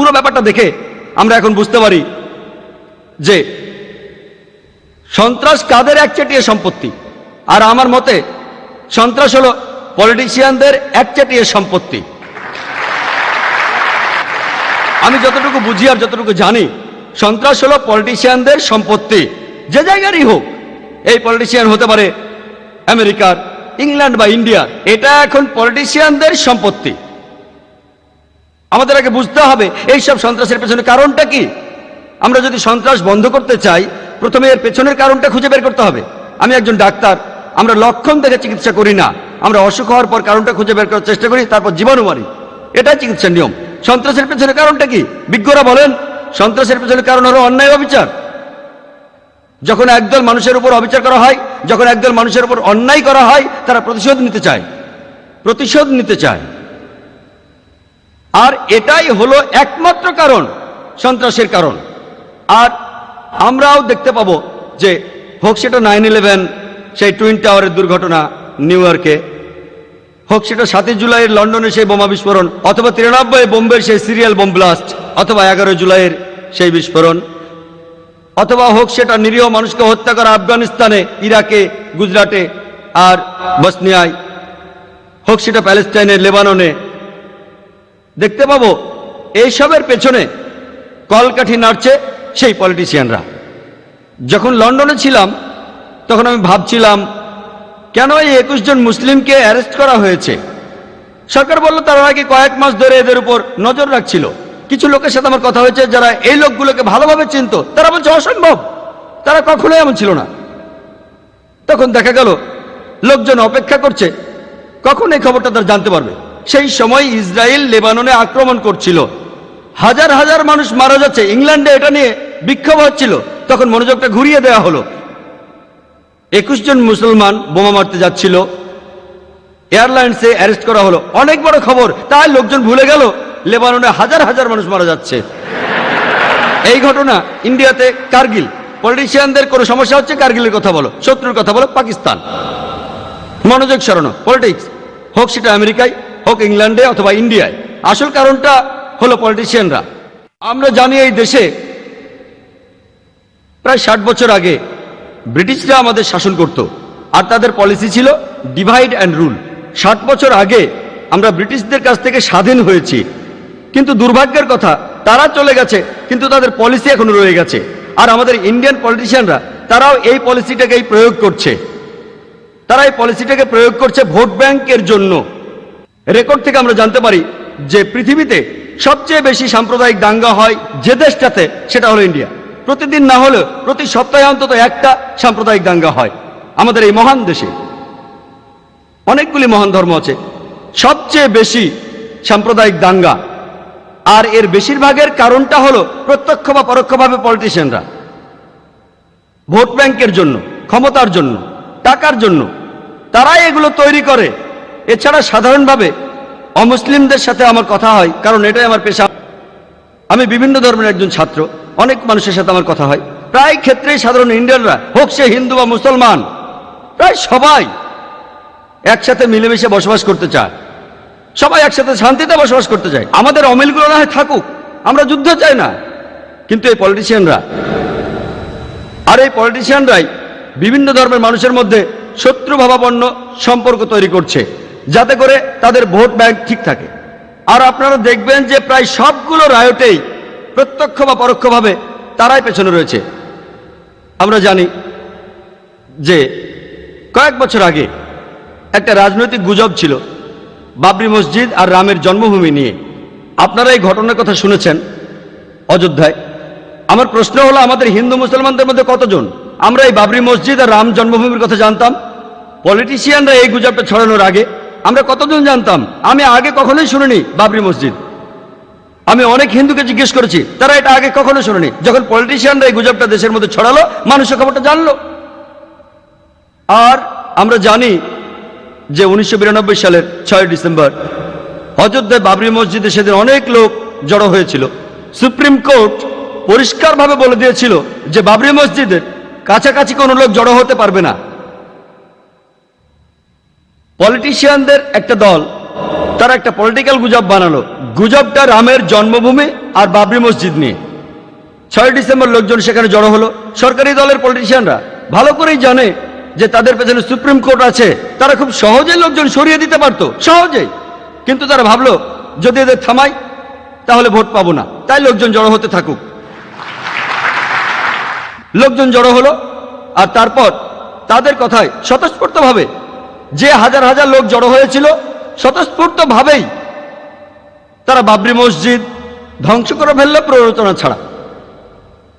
পুরো ব্যাপারটা দেখে আমরা এখন বুঝতে পারি যে সন্ত্রাস কাদের একচেটিয়া সম্পত্তি? আর আমার মতে, সন্ত্রাস হলো পলিটিশিয়ানদের একচেটিয়া সম্পত্তি। আমি যতটুকু বুঝি আর যতটুকু জানি, সন্ত্রাস হলো পলিটিশিয়ানদের সম্পত্তি। যে জায়গারই হোক, এই পলিটিশিয়ান হতে পারে আমেরিকার, ইংল্যান্ড বা ইন্ডিয়া এটা এখন পলিটিশিয়ানদের সম্পত্তি। আমাদের আগে বুঝতে হবে এই সব সন্ত্রাসের পেছনে কারণটা কি? আমরা যদি সন্ত্রাস বন্ধ করতে চাই, প্রথমে এর পেছনের কারণটা খুঁজে বের করতে হবে। আমি একজন ডাক্তার, আমরা লক্ষণ দেখে চিকিৎসা করি না। আমরা অসুখ হওয়ার পর কারণটা খুঁজে বের করার চেষ্টা করি, তারপর জীবাণু মারি। এটাই চিকিৎসার নিয়ম। সন্ত্রাসের পেছনে কারণটা কি? বিজ্ঞরা বলেন, সন্ত্রাসের পেছনে কারণ হলো অন্যায় অবিচার। যখন একদল মানুষের উপর অবিচার করা হয়, যখন একদল মানুষের উপর অন্যায় করা হয়, তারা প্রতিশোধ নিতে চায়। প্রতিশোধ নিতে চায়। আর এটাই হলো একমাত্র কারণ, সন্ত্রাসের কারণ। আর আমরাও দেখতে পাবো যে হোক সেটা নাইন ইলেভেন, সেই টুইন টাওয়ারের দুর্ঘটনা নিউ ইয়র্কে, হোক সেটা সাতই জুলাইয়ের লন্ডনে সেই বোমা বিস্ফোরণ, অথবা তিরানব্বই বোম্বের সেই সিরিয়াল বোম ব্লাস্ট, অথবা এগারো জুলাইয়ের সেই বিস্ফোরণ, অথবা হোক সেটা নিরীহ মানুষকে হত্যা করা আফগানিস্তানে, ইরাকে, গুজরাটে আর বসনিয়ায়, হোক সেটা প্যালেস্টাইনে, লেবাননে দেখতে পাবো, এইসবের পেছনে কলকাঠি নাড়ছে সেই পলিটিশিয়ানরা যখন লন্ডনে ছিলাম, তখন আমি ভাবছিলাম, কেন এই একুশ জন মুসলিমকে অ্যারেস্ট করা হয়েছে? সরকার বলল, তারা আগে কয়েক মাস ধরে এদের উপর নজর রাখছিল। কিছু লোকের সাথে আমার কথা হয়েছে, যারা এই লোকগুলোকে ভালোভাবে চিনত, তারা বলছে, অসম্ভব! তারা কখনোই এমন ছিল না। তখন দেখা গেল, লোকজন অপেক্ষা করছে, কখন এই খবরটা তারা জানতে পারবে? সেই সময় ইসরায়েল লেবাননে আক্রমণ করছিল। হাজার হাজার মানুষ মারা যাচ্ছে। ইংল্যান্ডে এটা নিয়ে বিক্ষোভ হচ্ছিল। তখন মনোযোগটা ঘুরিয়ে দেওয়া হলো। একুশ জন মুসলমান বোমা মারতে যাচ্ছিল। এয়ারলাইন্সে অ্যারেস্ট করা হলো। অনেক বড় খবর। তাই লোকজন ভুলে গেল, লেবাননে হাজার হাজার মানুষ মারা যাচ্ছে। এই ঘটনা ইন্ডিয়াতে কার্গিল। পলিটিশিয়ানদের কোনো সমস্যা হচ্ছে? কার্গিলের কথা বলো। শত্রুর কথা বলো। পাকিস্তান। মনোযোগ সরানো। পলিটিক্স। হোক সেটা আমেরিকায় হোক ইংল্যান্ডে অথবা ইন্ডিয়ায়। আসল কারণটা হলো পলিটিশিয়ানরা আমরা জানি এই দেশে প্রায় ষাট বছর আগে ব্রিটিশরা আমাদের শাসন করত। আর তাদের পলিসি ছিল ডিভাইড অ্যান্ড রুল ষাট বছর আগে আমরা ব্রিটিশদের কাছ থেকে স্বাধীন হয়েছি। কিন্তু দুর্ভাগ্যের কথা, তারা চলে গেছে, কিন্তু তাদের পলিসি এখনও রয়ে গেছে। আর আমাদের ইন্ডিয়ান পলিটিশিয়ানরা তারাও এই পলিসিটাকেই প্রয়োগ করছে। তারা এই পলিসিটাকে প্রয়োগ করছে ভোট ব্যাংকের জন্য। রেকর্ড থেকে আমরা জানতে পারি যে পৃথিবীতে সবচেয়ে বেশি সাম্প্রদায়িক দাঙ্গা হয় যে দেশটাতে, সেটা হলো ইন্ডিয়া। প্রতিদিন না হলেও প্রতি সপ্তাহে অন্তত একটা সাম্প্রদায়িক দাঙ্গা হয় আমাদের এই মহান দেশে। অনেকগুলি মহান ধর্ম আছে। সবচেয়ে বেশি সাম্প্রদায়িক দাঙ্গা, আর এর বেশিরভাগের কারণটা হলো প্রত্যক্ষ বা পরোক্ষভাবে পলিটিশিয়ানরা ভোট ব্যাংকের জন্য, ক্ষমতার জন্য, টাকার জন্য, তারাই এগুলো তৈরি করে। এছাড়া সাধারণভাবে অমুসলিমদের সাথে আমার কথা হয়, কারণ এটাই আমার পেশা। আমি বিভিন্ন ধর্মের একজন ছাত্র, অনেক মানুষের সাথে আমার কথা হয়। প্রায় ক্ষেত্রেই সাধারণ ইন্ডিয়ানরা, হোক সে হিন্দু বা মুসলমান, প্রায় সবাই একসাথে মিলেমিশে বসবাস করতে চায়। সবাই একসাথে শান্তিতে বসবাস করতে চায়। আমাদের অমিলগুলো না হয় থাকুক, আমরা যুদ্ধ চাই না। কিন্তু এই পলিটিশিয়ানরা আর এই পলিটিশিয়ানরাই বিভিন্ন ধর্মের মানুষের মধ্যে শত্রুভাবাপন্ন সম্পর্ক তৈরি করছে। যাতে করে তাদের ভোট ব্যাংক ঠিক থাকে। আর আপনারা দেখবেন যে প্রায় সবগুলো রায়টেই প্রত্যক্ষ বা পরোক্ষভাবে তারাই পেছনে রয়েছে। আমরা জানি যে কয়েক বছর আগে একটা রাজনৈতিক গুজব ছিল বাবরি মসজিদ আর রামের জন্মভূমি নিয়ে। আপনারা এই ঘটনার কথা শুনেছেন অযোধ্যায়। আমার প্রশ্ন হলো, আমাদের হিন্দু মুসলমানদের মধ্যে কতজন? আমরা এই বাবরি মসজিদ আর রাম জন্মভূমির কথা জানতাম। পলিটিশিয়ানরা এই গুজবটা ছড়ানোর আগে আমরা কতজন জানতাম? আমি আগে কখনোই শুনিনি বাবরি মসজিদ। আমি অনেক হিন্দুকে জিজ্ঞেস করেছি, তারা এটা আগে কখনো শুনেনি। যখন পলিটিশিয়ানরা এই গুজবটা দেশের মধ্যে ছড়ালো, মানুষের খবরটা জানলো। আর আমরা জানি যে উনিশশো বিরানব্বই সালের ছয় ডিসেম্বর অযোধ্যায় বাবরি মসজিদে সেদিন অনেক লোক জড়ো হয়েছিল। সুপ্রিম কোর্ট পরিষ্কারভাবে বলে দিয়েছিল যে বাবরি মসজিদের কাছাকাছি কোনো লোক জড়ো হতে পারবে না। পলিটিশিয়ানদের একটা দল, তারা একটা পলিটিক্যাল গুজব বানালো। গুজবটা রামের জন্মভূমি আর বাবরি মসজিদ নিয়ে। ছয় ডিসেম্বর লোকজন সেখানে জড়ো হলো। সরকারি দলের পলিটিশিয়ানরা ভালো করেই জানে যে তাদের পেছনে সুপ্রিম কোর্ট আছে। তারা খুব সহজেই লোকজন সরিয়ে দিতে পারতো, সহজেই। কিন্তু তারা ভাবলো, যদি এদের থামাই, তাহলে ভোট পাবো না। তাই লোকজন জড়ো হতে থাকুক। লোকজন জড়ো হলো, আর তারপর তাদের কথায় স্বতঃস্ফূর্তভাবে যে হাজার হাজার লোক জড়ো হয়েছিল, স্বতঃস্ফূর্তভাবেই তারা বাবরি মসজিদ ধ্বংস করে ফেলল প্ররোচনা ছাড়া।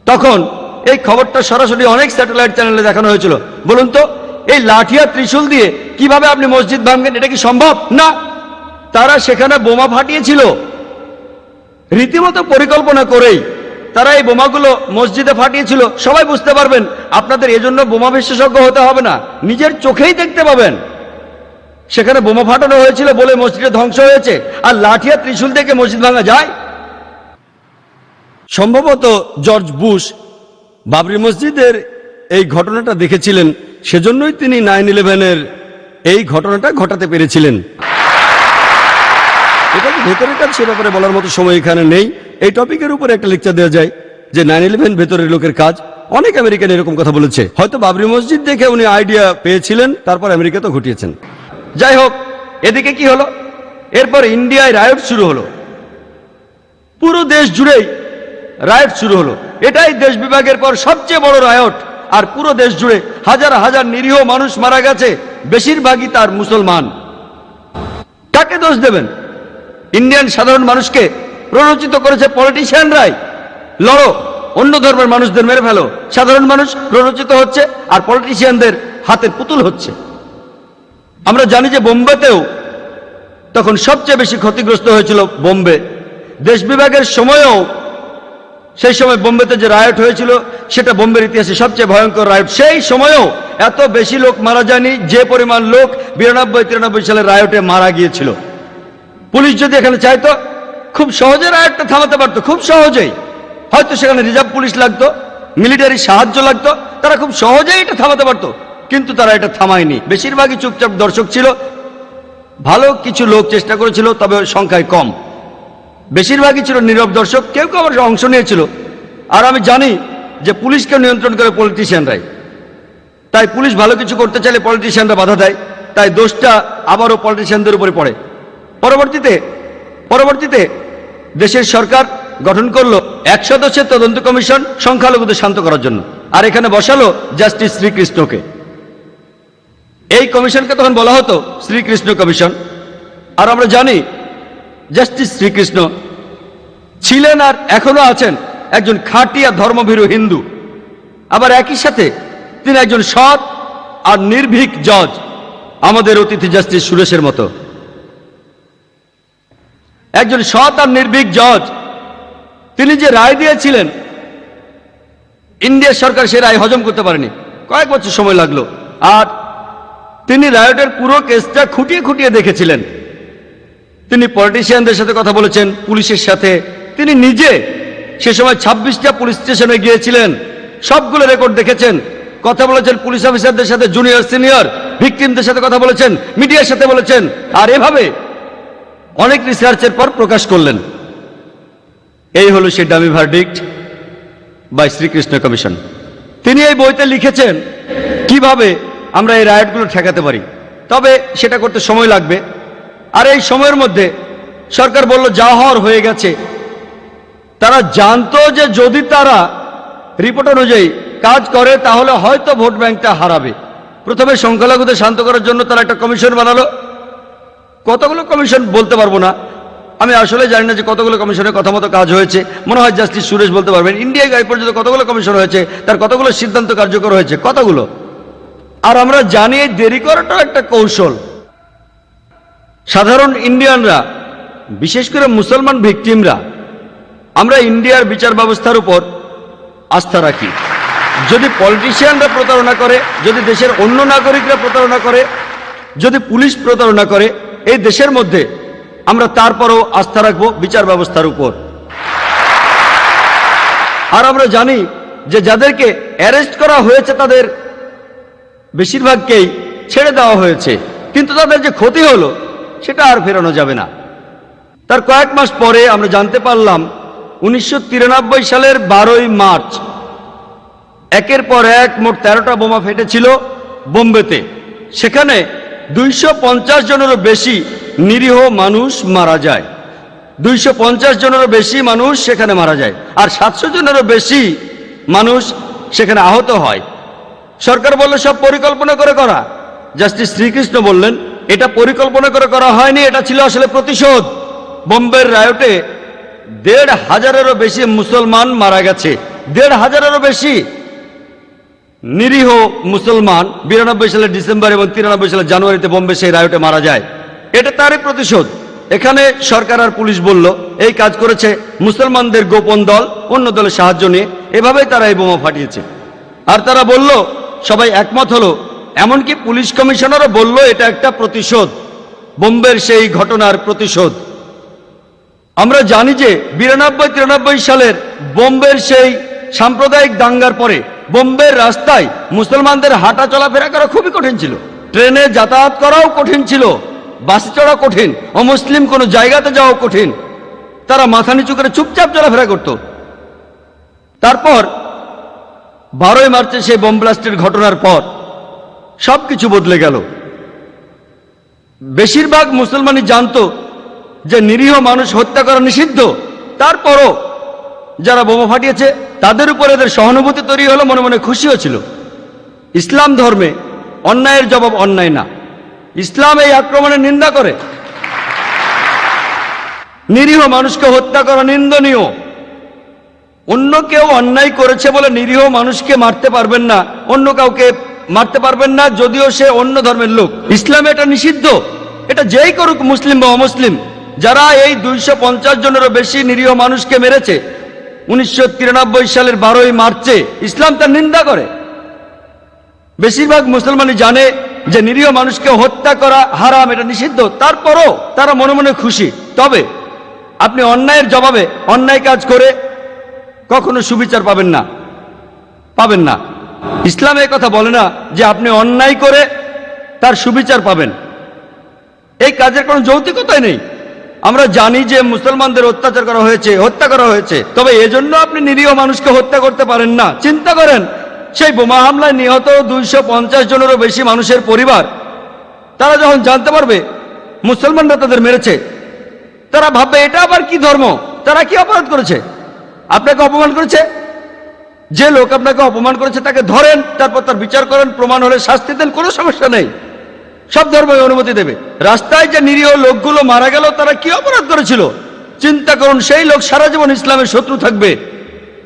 তখন এই খবরটা সরাসরি অনেক স্যাটেলাইট চ্যানেলে দেখানো হয়েছিল। বলুন তো, এই লাঠিয়া ত্রিশূল দিয়ে কীভাবে আপনি মসজিদ ভাঙবেন, এটা কি সম্ভব? না। তারা সেখানে বোমা ফাটিয়েছিল। রীতিমতো পরিকল্পনা করেই তারা এই বোমাগুলো মসজিদে ফাটিয়েছিল। সবাই বুঝতে পারবেন, আপনাদের এজন্য বোমা বিশেষজ্ঞ হতে হবে না। নিজের চোখেই দেখতে পাবেন। সেখানে বোমা ফাটানো হয়েছিল বলে মসজিদে ধ্বংস হয়েছে। আর লাঠিয়া ত্রিশূল থেকে মসজিদ ভাঙা যায়? সম্ভবত জর্জ বুশ বাবরি মসজিদের এই ঘটনাটা দেখেছিলেন। সেজন্যই তিনি নাইন ইলেভেনের এই ঘটনাটা ঘটাতে পেরেছিলেন। এটা ভেতরের কাজ সে ব্যাপারে বলার মতো সময় এখানে নেই। এই টপিকের উপরে একটা লেকচার দেওয়া যায় যে নাইন ইলেভেন ভেতরের লোকের কাজ। অনেক আমেরিকান এরকম কথা বলেছে। হয়তো বাবরি মসজিদ দেখে উনি আইডিয়া পেয়েছিলেন, তারপর আমেরিকা তো ঘটিয়েছেন। যাই হোক এদিকে কি হলো? এরপর ইন্ডিয়ায় রায়ট শুরু হলো। পুরো দেশ জুড়েই রায়ট শুরু হলো। এটাই দেশ বিভাগের পর সবচেয়ে বড় রায়ট আর পুরো দেশ জুড়ে হাজার হাজার নিরীহ মানুষ মারা গেছে, বেশিরভাগই তার মুসলমান। কাকে দোষ দেবেন? ইন্ডিয়ান সাধারণ মানুষকে প্ররোচিত করেছে পলিটিশিয়ানরাই লড়ো, অন্য ধর্মের মানুষদের মেরে ফেলো। সাধারণ মানুষ প্ররোচিত হচ্ছে আর পলিটিশিয়ানদের হাতের পুতুল হচ্ছে। আমরা জানি যে বোম্বেতেও তখন সবচেয়ে বেশি ক্ষতিগ্রস্ত হয়েছিল বোম্বে। দেশ বিভাগের সময়েও সেই সময় বোম্বেতে যে রায়ট হয়েছিল, সেটা বোম্বের ইতিহাসে সবচেয়ে ভয়ঙ্কর রায়ট সেই সময়েও এত বেশি লোক মারা যায়নি, যে পরিমাণ লোক বিরানব্বই, তিরানব্বই সালে রায়টে মারা গিয়েছিল। পুলিশ যদি এখানে চাইতো, খুব সহজে রায়টটা থামাতে পারতো, খুব সহজেই। হয়তো সেখানে রিজার্ভ পুলিশ লাগতো মিলিটারি সাহায্য লাগতো, তারা খুব সহজেই এটা থামাতে পারতো। কিন্তু তারা এটা থামায়নি। বেশিরভাগই চুপচাপ দর্শক ছিল। ভালো কিছু লোক চেষ্টা করেছিল, তবে সংখ্যায় কম। বেশিরভাগই ছিল নীরব দর্শক, কেউ কেউ আবার অংশ নিয়েছিল। আর আমি জানি যে পুলিশকে নিয়ন্ত্রণ করে পলিটিশিয়ানরাই। তাই পুলিশ ভালো কিছু করতে চাইলে পলিটিশিয়ানরা বাধা দেয়। তাই দোষটা আবারও পলিটিশিয়ানদের উপরে পড়ে। পরবর্তীতে পরবর্তীতে দেশের সরকার গঠন করল এক সদস্যের তদন্ত কমিশন সংখ্যালঘুদের শান্ত করার জন্য। আর এখানে বসালো জাস্টিস শ্রীকৃষ্ণকে। এই কমিশনকে তখন বলা হতো শ্রীকৃষ্ণ কমিশন। আর আমরা জানি, জাস্টিস শ্রীকৃষ্ণ ছিলেন আর এখনও আছেন একজন খাটিয়া ধর্মভীরু হিন্দু। আবার একই সাথে তিনি একজন সৎ আর নির্ভীক জজ আমাদের অতিথি জাস্টিস সুরেশের মতো। একজন সৎ আর নির্ভীক জজ, তিনি যে রায় দিয়েছিলেন ইন্ডিয়ার সরকার সে রায় হজম করতে পারেনি। কয়েক বছর সময় লাগল। আর তিনি রায়টের পুরো কেসটা খুঁটিয়ে খুঁটিয়ে দেখেছিলেন। তিনি পলিটিশিয়ানদের সাথে কথা বলেছেন, পুলিশের সাথে। তিনি নিজে সে সময় ছাব্বিশটা পুলিশ স্টেশনে গিয়েছিলেন। সবগুলো রেকর্ড দেখেছেন। কথা বলেছেন পুলিশ অফিসারদের সাথে জুনিয়র সিনিয়র ভিকটিমদের সাথে কথা বলেছেন, মিডিয়ার সাথে বলেছেন। আর এভাবে অনেক রিসার্চের পর প্রকাশ করলেন। এই হলো সেই dummy verdict by Srikrishna commission তিনি এই বইতে লিখেছেন, কীভাবে আমরা এই রায়টগুলো ঠেকাতে পারি। তবে সেটা করতে সময় লাগবে। আর এই সময়ের মধ্যে সরকার বলল, যা হওয়ার হয়ে গেছে। তারা জানতো যে যদি তারা রিপোর্ট অনুযায়ী কাজ করে, তাহলে হয়তো ভোট ব্যাংকটা হারাবে। প্রথমে সংখ্যালঘুদের শান্ত করার জন্য তারা একটা কমিশন বানালো। কতগুলো কমিশন বলতে পারব না। আমি আসলে জানি না যে কতগুলো কমিশনের কথা মতো কাজ হয়েছে। মনে হয় জাস্টিস সুরেশ বলতে পারবেন। ইন্ডিয়ায় পর্যন্ত কতগুলো কমিশন হয়েছে, তার কতগুলো সিদ্ধান্ত কার্যকর হয়েছে, কতগুলো? আর আমরা জানি দেরি করাটাও একটা কৌশল। সাধারণ ইন্ডিয়ানরা, বিশেষ করে মুসলমান ভিকটিমরা, আমরা ইন্ডিয়ার বিচার ব্যবস্থার উপর আস্থা রাখি। যদি পলিটিশিয়ানরা প্রতারণা করে, যদি দেশের অন্য নাগরিকরা প্রতারণা করে, যদি পুলিশ প্রতারণা করে, এই দেশের মধ্যে আমরা তারপরও আস্থা রাখব বিচার ব্যবস্থার উপর। আর আমরা জানি যে যাদেরকে অ্যারেস্ট করা হয়েছে তাদের বেশিরভাগকেই ছেড়ে দেওয়া হয়েছে। কিন্তু তাদের যে ক্ষতি হলো, সেটা আর ফেরানো যাবে না। তার কয়েক মাস পরে আমরা জানতে পারলাম, উনিশশো তিরানব্বই সালের বারোই মার্চ, একের পর এক মোট তেরোটা বোমা ফেটেছিল বোম্বেতে। সেখানে দুইশো পঞ্চাশ জনেরও বেশি নিরীহ মানুষ মারা যায়। দুইশো পঞ্চাশ জনেরও বেশি মানুষ সেখানে মারা যায়। আর সাতশো জনেরও বেশি মানুষ সেখানে আহত হয়। সরকার বলল, সব পরিকল্পনা করে করা। জাস্টিস শ্রীকৃষ্ণ বললেন, এটা পরিকল্পনা করে করা হয়নি, এটা ছিল আসলে প্রতিশোধ। বোম্বের রায়টে দেড় হাজারেরও বেশি মুসলমান মারা গেছে। দেড় হাজারেরও বেশি নিরীহ মুসলমান বিরানব্বই সালের ডিসেম্বর এবং তিরানব্বই সালে জানুয়ারিতে বোম্বে সেই রায়টে মারা যায়। এটা তারই প্রতিশোধ। এখানে সরকার আর পুলিশ বলল, এই কাজ করেছে মুসলমানদের গোপন দল, অন্য দলের সাহায্য নিয়ে। এভাবেই তারা এই বোমা ফাটিয়েছে। আর তারা বলল সবাই একমত হলো। এমনকি পুলিশ কমিশনারও বলল, এটা একটা প্রতিশোধ। বোম্বের সেই ঘটনার প্রতিশোধ। আমরা জানি যে বিরানব্বই তিরানব্বই সালের বোম্বের সেই সাম্প্রদায়িক দাঙ্গার পরে বোম্বের রাস্তায় মুসলমানদের হাঁটা চলাফেরা করা খুবই কঠিন ছিল। ট্রেনে যাতায়াত করাও কঠিন ছিল। বাসে চড়া কঠিন অমুসলিম কোনো জায়গাতে যাওয়া কঠিন। তারা মাথা নিচু করে চুপচাপ চলাফেরা করত। তারপর বারোই মার্চে সেই বোম ব্লাস্টের ঘটনার পর সবকিছু বদলে গেল। বেশিরভাগ মুসলমানই জানতো যে নিরীহ মানুষ হত্যা করা নিষিদ্ধ। তারপরও যারা বোমা ফাটিয়েছে, তাদের উপর এদের সহানুভূতি তৈরি হলো, মনে মনে খুশিও ছিল। ইসলাম ধর্মে অন্যায়ের জবাব অন্যায় না। ইসলাম এই আক্রমণের নিন্দা করে। নিরীহ মানুষকে হত্যা করা নিন্দনীয়। অন্য কেউ অন্যায় করেছে বলে নিরীহ মানুষকে মারতে পারবেন না, অন্য কাউকে মারতে পারবেন না, যদিও সে অন্য ধর্মের লোক। ইসলামে এটা নিষিদ্ধ। এটা যেই করুক মুসলিম বা অমুসলিম, যারা এই দুইশো পঞ্চাশ জনেরও বেশি নিরীহ মানুষকে মেরেছে, উনিশশো তিরানব্বই সালের বারোই মার্চে ইসলাম তার নিন্দা করে। বেশিরভাগ মুসলমানই জানে যে নিরীহ মানুষকে হত্যা করা হারাম, এটা নিষিদ্ধ। তারপরও তারা মনে মনে খুশি। তবে আপনি অন্যায়ের জবাবে অন্যায় কাজ করে কখনো সুবিচার পাবেন না। পাবেন না। ইসলাম এই কথা বলে না যে আপনি অন্যায় করে তার সুবিচার পাবেন। এই কাজের কোনো যৌতিকতাই নেই। আমরা জানি যে মুসলমানদের অত্যাচার করা হয়েছে, হত্যা করা হয়েছে। তবে এজন্য আপনি নিরীহ মানুষকে হত্যা করতে পারেন না। চিন্তা করেন, সেই বোমা হামলায় নিহত দুইশো পঞ্চাশ জনেরও বেশি মানুষের পরিবার। তারা যখন জানতে পারবে, মুসলমানরা তাদের মেরেছে, তারা ভাববে, এটা আবার কি ধর্ম? তারা কি অপরাধ করেছে? আপনাকে অপমান করেছে? যে লোক আপনাকে অপমান করেছে, তাকে ধরেন, তারপর তার বিচার করেন, প্রমাণ হলে শাস্তি দেন, কোনো সমস্যা নেই। সব ধর্মই অনুমতি দেবে। রাস্তায় যে নিরীহ লোকগুলো মারা গেল, তারা কি অপরাধ করেছিল? চিন্তা করুন, সেই লোক সারা জীবন ইসলামের শত্রু থাকবে।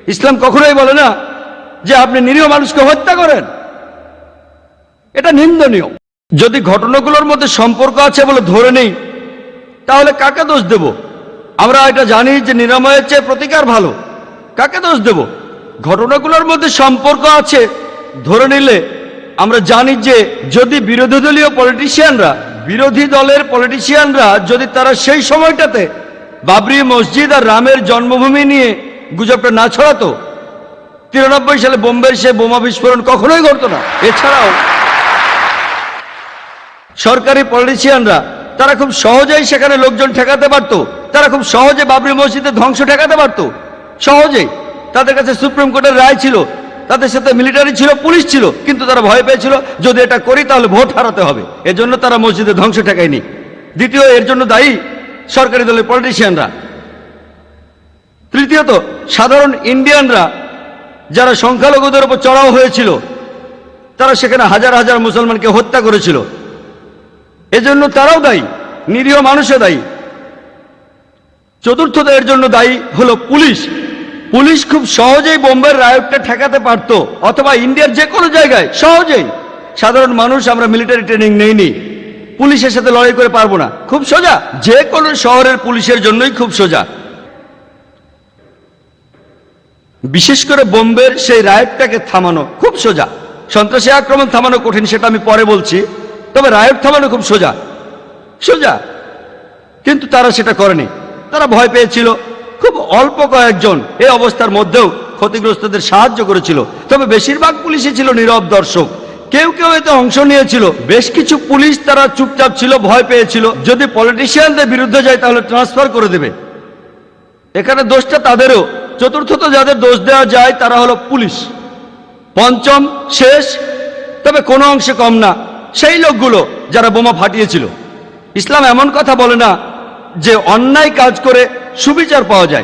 ইসলাম কখনোই বলে না যে আপনি নিরীহ মানুষকে হত্যা করেন। এটা নিন্দনীয়। যদি ঘটনাগুলোর মধ্যে সম্পর্ক আছে বলে ধরে নেই, তাহলে কাকে দোষ দেব? আমরা এটা জানি যে নিরাময়ের চেয়ে প্রতিকার ভালো। কাকে দোষ দেব? ঘটনাগুলোর মধ্যে সম্পর্ক আছে। ধরে নিলে আমরা জানি যে যদি বিরোধী দলীয় পলিটিশিয়ানরা বিরোধী দলের পলিটিশিয়ানরা যদি তারা সেই সময়টাতে বাবরি মসজিদ আর রামের জন্মভূমি নিয়ে গুজবটা না ছড়াতো, তিরানব্বই সালে বোম্বের সে বোমা বিস্ফোরণ কখনোই ঘটতো না। এছাড়াও সরকারি পলিটিশিয়ানরা তারা খুব সহজেই সেখানে লোকজন ঠেকাতে পারত, তারা খুব সহজে বাবরি মসজিদের ধ্বংস ঠেকাতে পারত। সহজেই তাদের কাছে সুপ্রিম কোর্টের রায় ছিল, তাদের সাথে মিলিটারি ছিল, পুলিশ ছিল, কিন্তু তারা ভয় পেয়েছিল, যদি এটা করি তাহলে ভোট হারাতে হবে। এজন্য তারা মসজিদের ধ্বংস ঠেকায়নি। দ্বিতীয়, এর জন্য দায়ী সরকারি দলের পলিটিশিয়ানরা তৃতীয়ত, সাধারণ ইন্ডিয়ানরা যারা সংখ্যালঘুদের উপর চড়াও হয়েছিল, তারা সেখানে হাজার হাজার মুসলমানকে হত্যা করেছিল। এজন্য তারাও দায়ী, নিরীহ মানুষও দায়ী। চতুর্থত এর জন্য দায়ী হলো পুলিশ। পুলিশ খুব সহজেই বোম্বের রায়টটা ঠেকাতে পারত, অথবা ইন্ডিয়ার যে কোনো জায়গায়, সহজেই। সাধারণ মানুষ আমরা মিলিটারি ট্রেনিং নেইনি। পুলিশের সাথে লড়াই করে পারব না। খুব সোজা। যে কোনো শহরের পুলিশের জন্যই খুব সোজা। বিশেষ করে বোম্বের সেই রায়টটাকে থামানো খুব সোজা। সন্ত্রাসী আক্রমণ থামানো কঠিন, সেটা আমি পরে বলছি। তবে রায়ট থামানো খুব সোজা। সোজা। কিন্তু তারা সেটা করেনি। তারা ভয় পেয়েছিল। খুব অল্প কয়েকজন এই অবস্থার মধ্যেও ক্ষতিগ্রস্তদের সাহায্য করেছিল। তবে বেশিরভাগ পুলিশই ছিল নীরব দর্শক। কেউ কেউ এতে অংশ নিয়েছিল। বেশ কিছু পুলিশ তারা চুপচাপ ছিল, ভয় পেয়েছিল। যদি পলিটিশিয়ানদের বিরুদ্ধে যায় তাহলে ট্রান্সফার করে দেবে। এখানে দোষটা তাদেরও। চতুর্থত যাদের দোষ দেওয়া যায় তারা হলো পুলিশ। পঞ্চম, শেষ, তবে কোনো অংশে কম না। সেই লোকগুলো যারা বোমা ফাটিয়েছিল। ইসলাম এমন কথা বলে না যে অন্যায় কাজ করে সুবিচার পাওয়া যায়।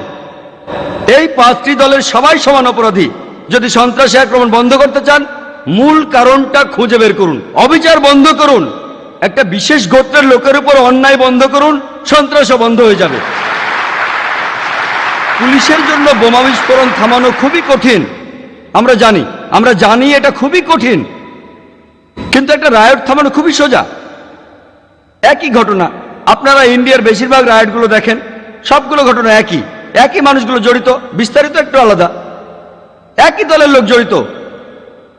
এই পাঁচটি দলের সবাই সমান অপরাধী। যদি সন্ত্রাসী আক্রমণ বন্ধ করতে চান, মূল কারণটা খুঁজে বের করুন। অবিচার বন্ধ করুন। একটা বিশেষ গোত্রের লোকের উপর অন্যায় বন্ধ করুন, সন্ত্রাসও বন্ধ হয়ে যাবে। পুলিশের জন্য বোমা বিস্ফোরণ থামানো খুবই কঠিন। আমরা জানি আমরা জানি এটা খুবই কঠিন। কিন্তু একটা রায়ট থামানো খুবই সোজা। একই ঘটনা আপনারা ইন্ডিয়ার বেশিরভাগ রায়টগুলো দেখেন, সবগুলো ঘটনা একই। একই মানুষগুলো জড়িত, বিস্তারিত একটু আলাদা। একই দলের লোক জড়িত।